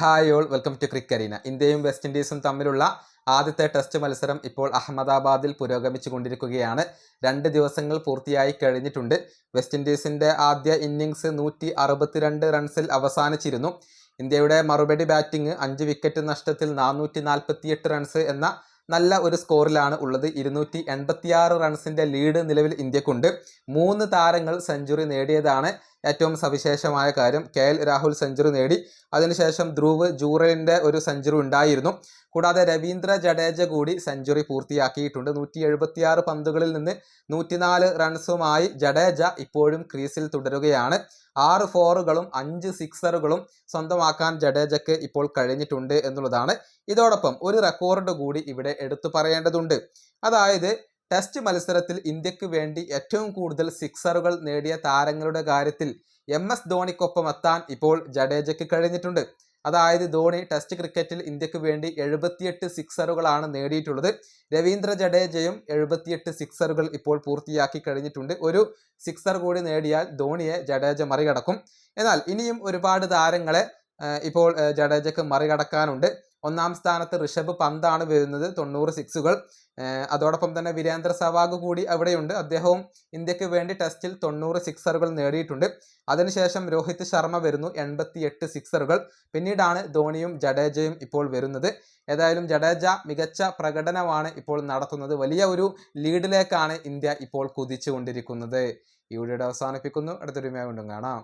Hi all welcome to Cricarena ഇന്ത്യയും West ഇൻഡീസും തമ്മിലുള്ള ആദ്യത്തെ ടെസ്റ്റ് മത്സരം ഇപ്പോൾ അഹമ്മദാബാദിൽ പുരോഗമിച്ചു കൊണ്ടിരിക്കുകയാണ് രണ്ട് ദിവസങ്ങൾ പൂർത്തിയായി കഴിഞ്ഞിട്ടുണ്ട്. വെസ്റ്റ് ഇൻഡീസിന്റെ ആദ്യ ഇന്നിങ്സ് നൂറ്റി അറുപത്തിരണ്ട് റൺസിൽ അവസാനിച്ചിരുന്നു. ഇന്ത്യയുടെ മറുപടി ബാറ്റിംഗ് അഞ്ച് വിക്കറ്റ് നഷ്ടത്തിൽ നാനൂറ്റി നാൽപ്പത്തിയെട്ട് റൺസ് എന്ന നല്ല ഒരു സ്കോറിലാണ് ഉള്ളത്. ഇരുന്നൂറ്റി എൺപത്തിയാറ് റൺസിന്റെ ലീഡ് നിലവിൽ ഇന്ത്യക്കുണ്ട്. മൂന്ന് താരങ്ങൾ സെഞ്ചുറി നേടിയതാണ്. ഏറ്റവും സവിശേഷമായ കാര്യം കെ എൽ രാഹുൽ സെഞ്ചുറി നേടി. അതിനുശേഷം ധ്രുവ് ജൂറലിന്റെ ഒരു സെഞ്ചുറി ഉണ്ടായിരുന്നു. കൂടാതെ രവീന്ദ്ര ജഡേജ കൂടി സെഞ്ചുറി പൂർത്തിയാക്കിയിട്ടുണ്ട്. നൂറ്റി എഴുപത്തിയാറ് പന്തുകളിൽ നിന്ന് നൂറ്റിനാല് റൺസുമായി ജഡേജ ഇപ്പോഴും ക്രീസിൽ തുടരുകയാണ്. ആറ് ഫോറുകളും അഞ്ച് സിക്സറുകളും സ്വന്തമാക്കാൻ ജഡേജയ്ക്ക് ഇപ്പോൾ കഴിഞ്ഞിട്ടുണ്ട് എന്നുള്ളതാണ്. ഇതോടൊപ്പം ഒരു റെക്കോർഡ് കൂടി ഇവിടെ എടുത്തു പറയേണ്ടതുണ്ട്. അതായത് ടെസ്റ്റ് മത്സരത്തിൽ ഇന്ത്യയ്ക്ക് വേണ്ടി ഏറ്റവും കൂടുതൽ സിക്സറുകൾ നേടിയ താരങ്ങളുടെ കാര്യത്തിൽ എം എസ് ധോണിക്കൊപ്പം എത്താൻ ഇപ്പോൾ ജഡേജയ്ക്ക് കഴിഞ്ഞിട്ടുണ്ട്. അതായത് ധോണി ടെസ്റ്റ് ക്രിക്കറ്റിൽ ഇന്ത്യയ്ക്ക് വേണ്ടി എഴുപത്തിയെട്ട് സിക്സറുകളാണ് നേടിയിട്ടുള്ളത്. രവീന്ദ്ര ജഡേജയും എഴുപത്തിയെട്ട് സിക്സറുകൾ ഇപ്പോൾ പൂർത്തിയാക്കി കഴിഞ്ഞിട്ടുണ്ട്. ഒരു സിക്സർ കൂടി നേടിയാൽ ധോണിയെ ജഡേജ മറികടക്കും. എന്നാൽ ഇനിയും ഒരുപാട് താരങ്ങളെ ഇപ്പോൾ ജഡേജയ്ക്ക് മറികടക്കാനുണ്ട്. ഒന്നാം സ്ഥാനത്ത് ഋഷഭ് പന്താണ് വരുന്നത് തൊണ്ണൂറ് സിക്സുകൾ അതോടൊപ്പം തന്നെ വീരേന്ദ്ര സവാഗ് കൂടി അവിടെയുണ്ട്. അദ്ദേഹവും ഇന്ത്യയ്ക്ക് വേണ്ടി ടെസ്റ്റിൽ തൊണ്ണൂറ് സിക്സറുകൾ നേടിയിട്ടുണ്ട്. അതിനുശേഷം രോഹിത് ശർമ്മ വരുന്നു എൺപത്തി എട്ട് സിക്സറുകൾ പിന്നീടാണ് ധോണിയും ജഡേജയും ഇപ്പോൾ വരുന്നത്. ഏതായാലും ജഡേജ മികച്ച പ്രകടനമാണ് ഇപ്പോൾ നടത്തുന്നത്. വലിയ ഒരു ലീഡിലേക്കാണ് ഇന്ത്യ ഇപ്പോൾ കുതിച്ചുകൊണ്ടിരിക്കുന്നത്. ഈ വീഡിയോ അവസാനിപ്പിക്കുന്നു. അടുത്തൊരുമയായി വീണ്ടും കാണാം.